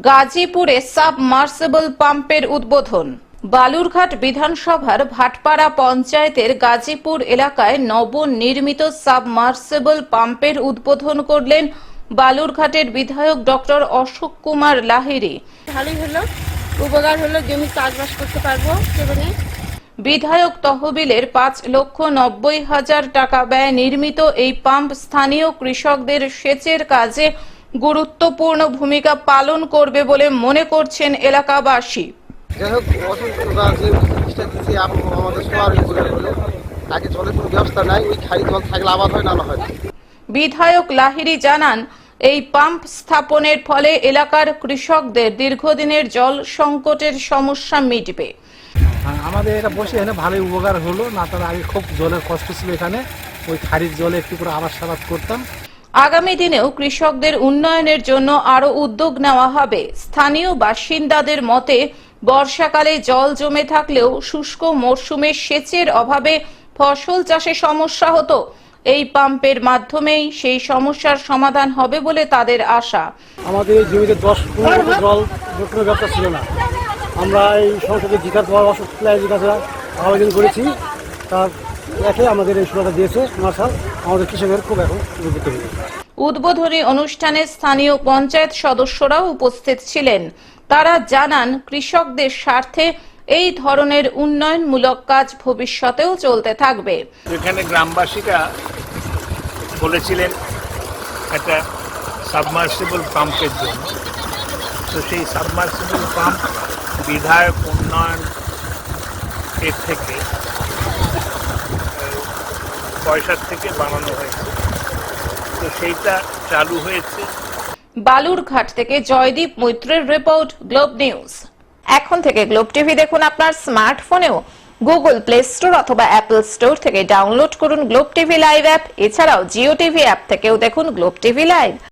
গাজীপুরে সাবমার্সিবল পাম্পের উদ্বোধন। বালুরঘাট বিধানসভার ভাটপাড়া পঞ্চায়েতের গাজীপুর এলাকায় নবনির্মিত সাবমার্সিবল পাম্পের উদ্বোধন করলেন বালুরঘাটের বিধায়ক ডক্টর অশোক কুমার ভালোই হলো উপকার হলো জমি চাষবাস করতে পারব সেখানে বিধায়ক তহবিলের পাঁচ লক্ষ নব্বই হাজার টাকা ব্যয় নির্মিত এই পাম্প স্থানীয় কৃষকদের সেচের কাজে গুরুত্বপূর্ণ ভূমিকা পালন করবে বলে মনে করছেন এলাকাবাসী। যাই হোক অসুস্থতা যে জিনিসটা দিচ্ছে আমাদের সবার উপকার হলো আগে জলের কোনো ব্যবস্থা নাই ওই খালি জল থাকলে আবাদ হয় না না হয় বিধায়ক লাহিড়ী জানান এই পাম্প স্থাপনের ফলে এলাকার কৃষকদের দীর্ঘদিনের জল সংকটের সমস্যা মিটবে। হ্যাঁ, আমাদের এটা বসে এখানে ভালোই উপকার হলো না তার আগে খুব জলের কষ্ট ছিল এখানে। ওই খারিজ জলে একটু করে আবাস সাবাদ করতাম। আগামী দিনেও কৃষকদের উন্নয়নের জন্য আরও উদ্যোগ নেওয়া হবে। স্থানীয় বাসিন্দাদের মতে, বর্ষাকালে জল জমে থাকলেও শুষ্ক মরশুমে সেচের অভাবে ফসল চাষে সমস্যা হতো। এই পাম্পের মাধ্যমেই সেই সমস্যার সমাধান হবে বলে তাদের আশা। আমাদের জমিতে দশ পনেরো জল কোনো ব্যবস্থা ছিল না। আমরা এই সংসদে জিজ্ঞাসা দেওয়ার অসুখ জিজ্ঞাসা আবেদন করেছি। তার দেখে আমাদের এই সুবিধা দিয়েছে, মার্শাল। আমাদের কৃষকের খুব এখন উপকৃত উদ্বোধনী অনুষ্ঠানে স্থানীয় পঞ্চায়েত সদস্যরাও উপস্থিত ছিলেন। তারা জানান কৃষকদের স্বার্থে এই ধরনের উন্নয়নমূলক কাজ ভবিষ্যতেও চলতে থাকবে। এখানে গ্রামবাসীরা বলেছিলেন একটা সাবমার্সিবল পাম্পের জন্য। তো সেই সাবমার্সিবল পাম্প বিধায়ক উন্নয়ন এর থেকে পয়সার থেকে বানানো হয়েছে। তো সেইটা চালু হয়েছে। বালুরঘাট থেকে জয়দীপ মৈত্রের রিপোর্ট গ্লোব নিউজ এখন থেকে গ্লোব টিভি দেখুন আপনার স্মার্টফোনেও গুগল প্লে স্টোর অথবা অ্যাপল স্টোর থেকে ডাউনলোড করুন গ্লোব টিভি লাইভ অ্যাপ এছাড়াও জিও টিভি অ্যাপ থেকেও দেখুন গ্লোব টিভি লাইভ